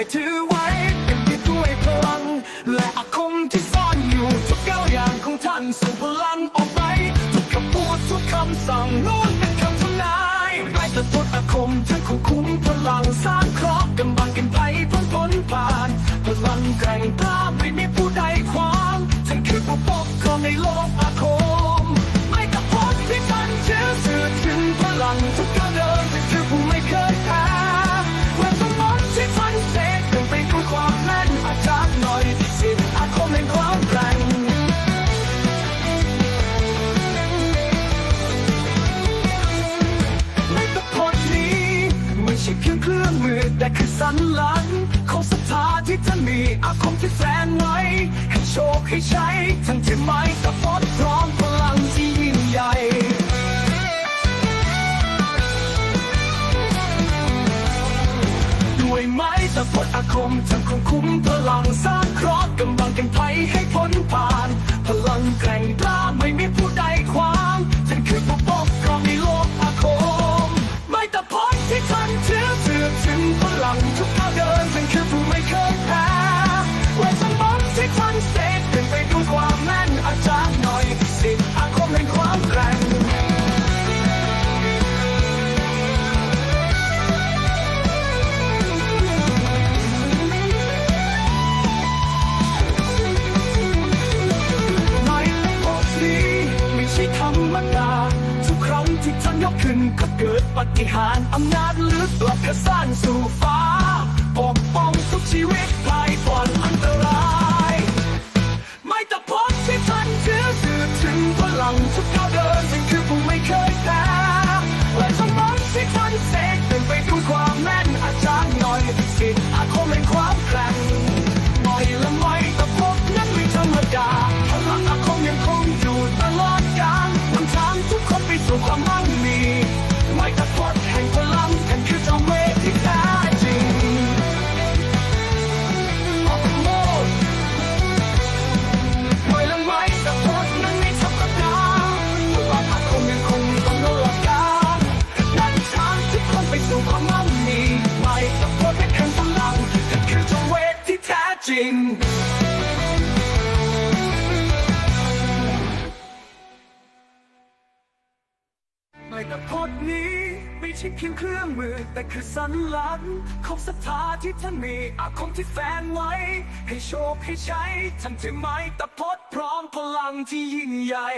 ยถือไว้เป็นที่ด้วยพลัง และอาคมที่ซ่อนอยู่ทุกก้าวอย่างของท่านส่งพลังออกไปทุกคำพูดทุกคำสั่งล้วนเป็นคำทำนายไรแต่ตนอาคมท่านควคุ้มพลังสร้างเคราะห์กำบังกันไปยพ้นพ้นผ่านพลังแกร่งกล้าไม่มี แต่คือสัญลักษณ์ของศรัทธาที่ท่านมีอาคมที่แฝงไว้ ให้โชคให้ใช้ทั้งที่ไม่ตะพดพร้อมพลังที่ยิ่งใหญ่ด้วยไม้ตะพดอาคมทั้งควบคุมพลังสร้างคราะห์กำบังกันภัยให้พ้นผ่าน พลังแกร่งกล้าไม่ ถือถึงพลังทุกก้าวเดินเป็นคือผู้ไม่เคยแพ้ ก็เกิดปฏิหารอำนาจลึกลับกระซ่านสู่ฟ้า ปกป้องทุกชีวิตภายปอดอันตราย ไม่แต่พบที่ท่านเชื่อสื่อถึงพลังทุกก้าวเดินนั่นคือผู้ไม่เคยแพ้และทั้งนั้นที่ท่านเสกเป็นไปด้วยความแม่นอาจารย์หน่อยสิทธิ์อาคมแห่งความแกร่งไม่ละไม่แต่พบนั้นไม่ธรรมดาพลังอาคมยังคงอยู่ตลอดกาลนำทางทุกคนไปสู่ความมั่งมี ไม่แต่พบแห่งพลังกันคือจ้าเวทที่แท้จริงออกโมดไม่ละไม่แต่พดนั้นไม่ธรรมดาพลังอาคมยังคงต้องโลกกาลดันทางทุกคนไปสู่ความมั่งมีไม่แต่พดเป็นแห่งพลังนั่นคือจ้าเวทที่แท้จริงไม่แต่พดนี้ ไม่ใช่เพียงเครื่องมือ แต่คือสัญลักษณ์ของศรัทธาที่ท่านมีอาคมที่แฝงไว้ ให้โชคให้ใช้ท่านถือไม่แต่พดพร้อมพลังที่ยิ่งใหญ่